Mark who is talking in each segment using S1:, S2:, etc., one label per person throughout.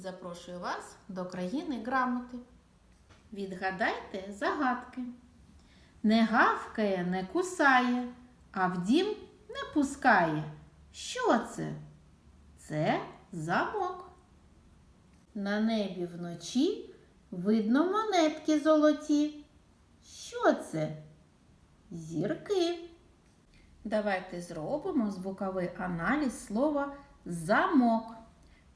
S1: Запрошую вас до країни грамоти. Відгадайте загадки. Не гавкає, не кусає, а в дім не пускає. Що це? Це замок. На небі вночі видно монетки золоті. Що це? Зірки. Давайте зробимо звуковий аналіз слова замок.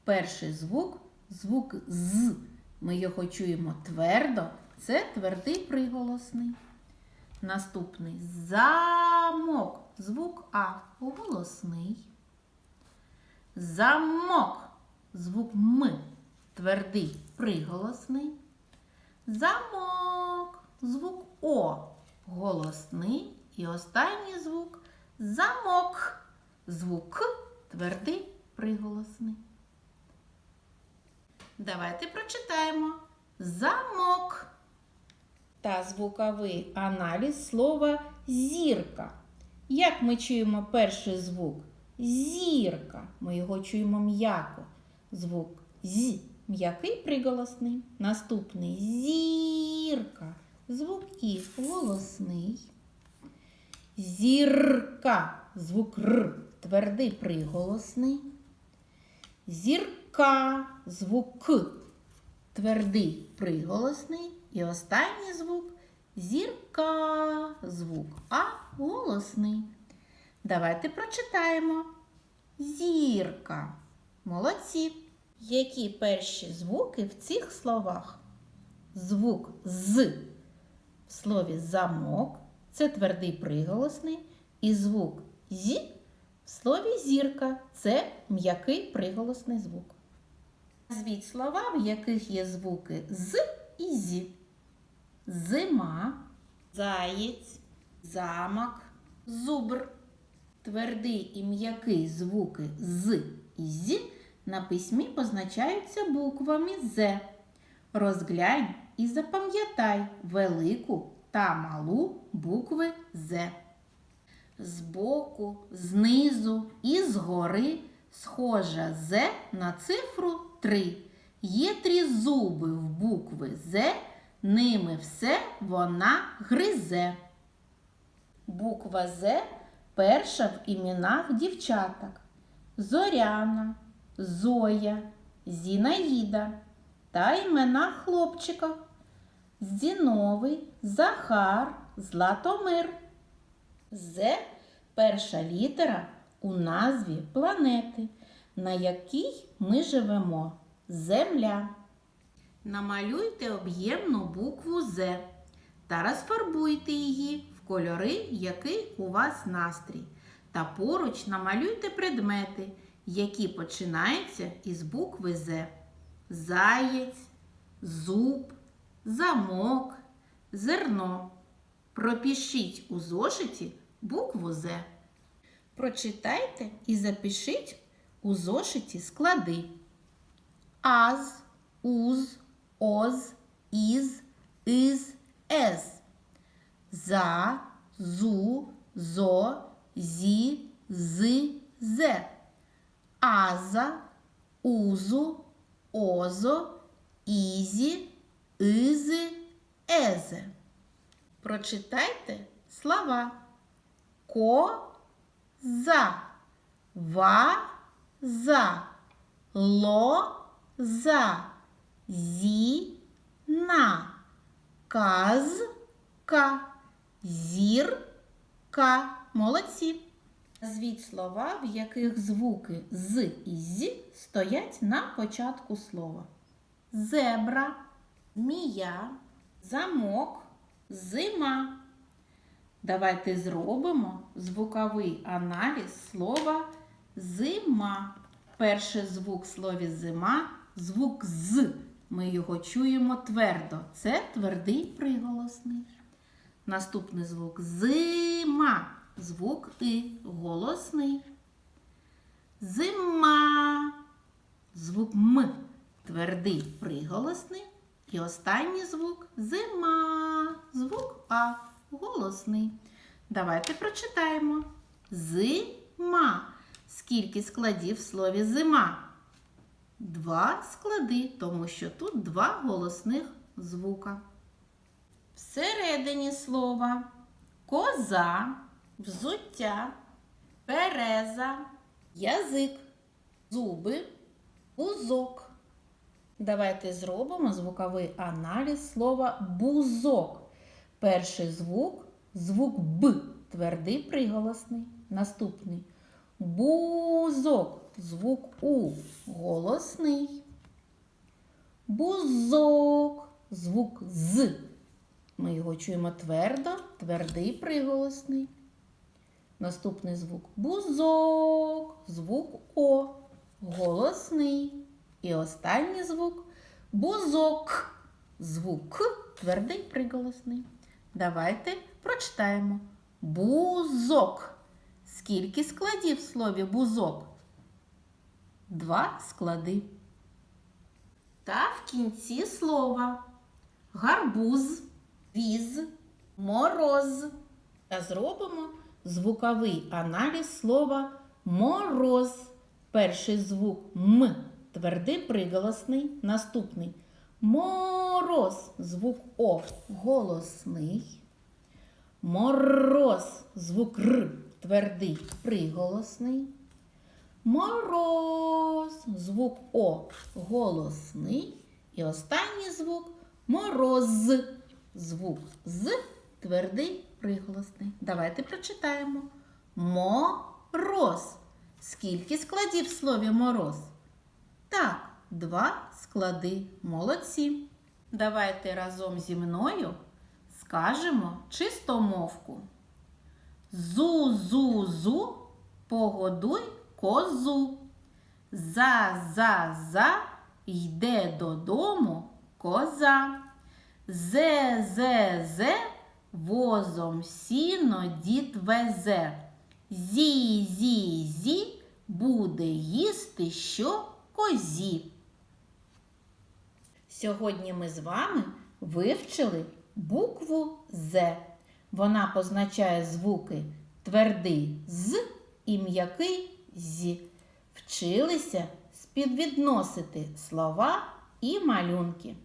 S1: Перший звук звук з. Ми його чуємо твердо. Це твердий приголосний. Наступний замок. Звук А голосний. Замок. Звук М. Твердий приголосний. Замок. Звук О. Голосний. І останній звук замок. Звук. Твердий приголосний. Давайте прочитаємо замок та звуковий аналіз слова зірка. Як ми чуємо перший звук? Зірка. Ми його чуємо м'яко. Звук з м'який приголосний. Наступний зірка. Звук і голосний. Зірка. Звук р. Твердий приголосний. Зірка. Звук К. Твердий приголосний. І останній звук зірка. Звук А голосний. Давайте прочитаємо. Зірка. Молодці. Які перші звуки в цих словах? Звук з в слові замок це твердий приголосний. І звук з в слові зірка це м'який приголосний звук. Назвіть слова, в яких є звуки з і зі. Зима, заєць, замок, зубр. Твердий і м'який звуки з і з на письмі позначаються буквами З. Розглянь і запам'ятай велику та малу букви З. Збоку, знизу і згори схожа З на цифру 3. Є три зуби в букви З, ними все вона гризе. Буква З перша в іменах дівчаток. Зоряна, Зоя, Зінаїда та імена хлопчика. Зіновий, Захар, Златомир. З перша літера у назві планети, на якій ми живемо Земля. Намалюйте об'ємну букву З та розфарбуйте її в кольори, який у вас настрій. Та поруч намалюйте предмети, які починаються із букви З. Заєць, зуб, замок, зерно. Пропишіть у зошиті букву З. Прочитайте і запишіть у зошиті склади. Аз, уз, оз, із, из, ез. За, зу, зо, зі, зи, зе. Аза, узу, озо, ізі, изи, езе. Прочитайте слова. Коза, ваза, лоза, зіна, казка, зірка. Молодці. Назвіть слова, в яких звуки з і з стоять на початку слова. Зебра, змія, замок, зима. Давайте зробимо звуковий аналіз слова зима. Перший звук в слові зима звук з. Ми його чуємо твердо. Це твердий приголосний. Наступний звук зима. Звук и голосний. Зима. Звук М. Твердий приголосний. І останній звук зима. Звук А. Голосний. Давайте прочитаємо. Зима. Скільки складів в слові зима? два склади, тому що тут два голосних звука. Всередині слова коза, взуття, береза, язик, зуби, бузок. Давайте зробимо звуковий аналіз слова бузок. Перший звук звук Б, твердий приголосний. Наступний бузок, звук У, голосний. Бузок, звук З. Ми його чуємо твердо, твердий приголосний. Наступний звук бузок, звук О, голосний. І останній звук бузок, звук К, твердий приголосний. Давайте прочитаємо. Бузок. Скільки складів в слові бузок? Два склади. Та в кінці слова гарбуз, віз, мороз. Та зробимо звуковий аналіз слова мороз. Перший звук М, твердий приголосний. Наступний мороз, звук О, голосний. Мороз, звук Р, твердий приголосний. Мороз, звук О, голосний. І останній звук мороз, звук З, твердий приголосний. Давайте прочитаємо. Мороз. Скільки складів в слові мороз? Так, два склади. Молодці. Давайте разом зі мною скажемо чистомовку. Зу-зу-зу, погодуй козу. За-за-за, йде додому коза. Зе-зе-зе, возом сіно дід везе. Зі-зі-зі, буде їсти що козі. Сьогодні ми з вами вивчили букву З. Вона позначає звуки твердий з і м'який з. Вчилися співвідносити слова і малюнки.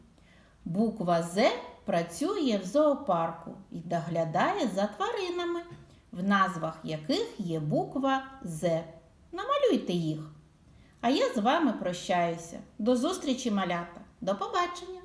S1: Буква З працює в зоопарку і доглядає за тваринами, в назвах яких є буква З. Намалюйте їх. А я з вами прощаюся. До зустрічі, малята. До побачення!